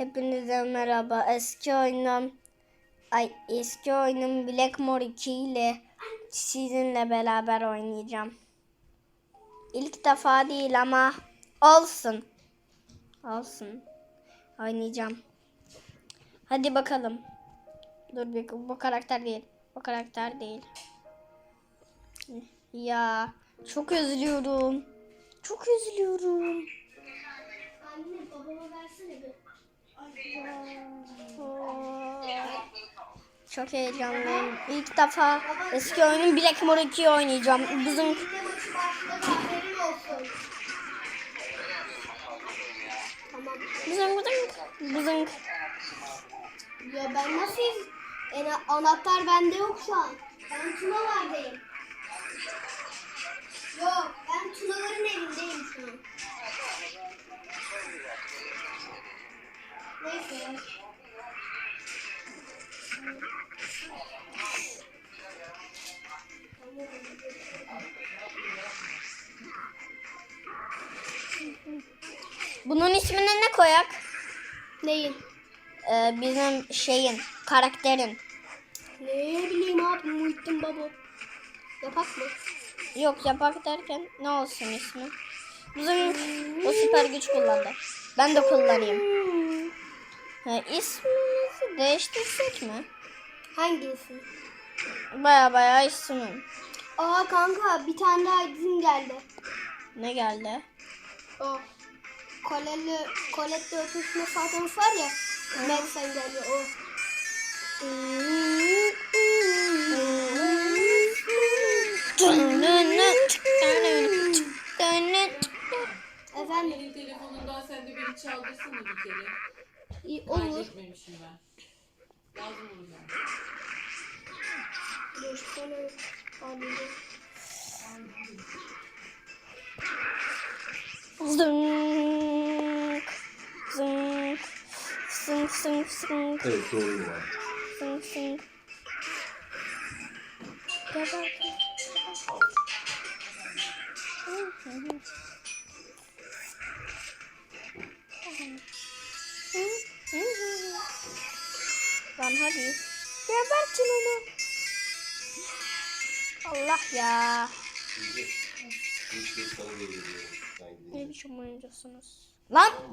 Hepinize merhaba. Eski oyunum ay eski oyunum Blackmore 2 ile sizinle beraber oynayacağım. İlk defa değil ama olsun. Olsun. Oynayacağım. Hadi bakalım. Dur bir bu karakter değil. Bu karakter değil. Ya çok üzülüyorum. Çok üzülüyorum. Anne babama versene bir. Çok heyecanlıyım. İlk defa eski oyunun Blackmore 2'yi oynayacağım. Bizim bizim bizim bizim Ya ben nasıl en anahtar bende yok şu an. Ben Tunalar'dayım. Bunun ismini ne koyak? Neyin? Ee, bizim şeyin karakterin. Ne bileyim abi Muhittin Baba. Yapak mı? Yok yapak derken ne olsun ismi? Bizim o süper güç kullandı. Ben de kullanayım. Ha, ismimizi değiştirsek mi? Hangisi? Baya baya ismim. Aa kanka bir tane daha isim geldi. Ne geldi? O. Koleli, Colette'le öpüşme saatimiz var ya. Max'en geliyor o. Efendim Benim telefonumdan sen de beni çaldırsana bir kere. iyi olur. etmemişim ben. Lazım olur yani. Dur sana alayım. Zınk zınk zınk. Evet doğru var. Zınk zınk. Geber. Lan hadi. Gebertin onu. Allah ya. Sen Ne biçim oyuncusunuz? Lan Tamam?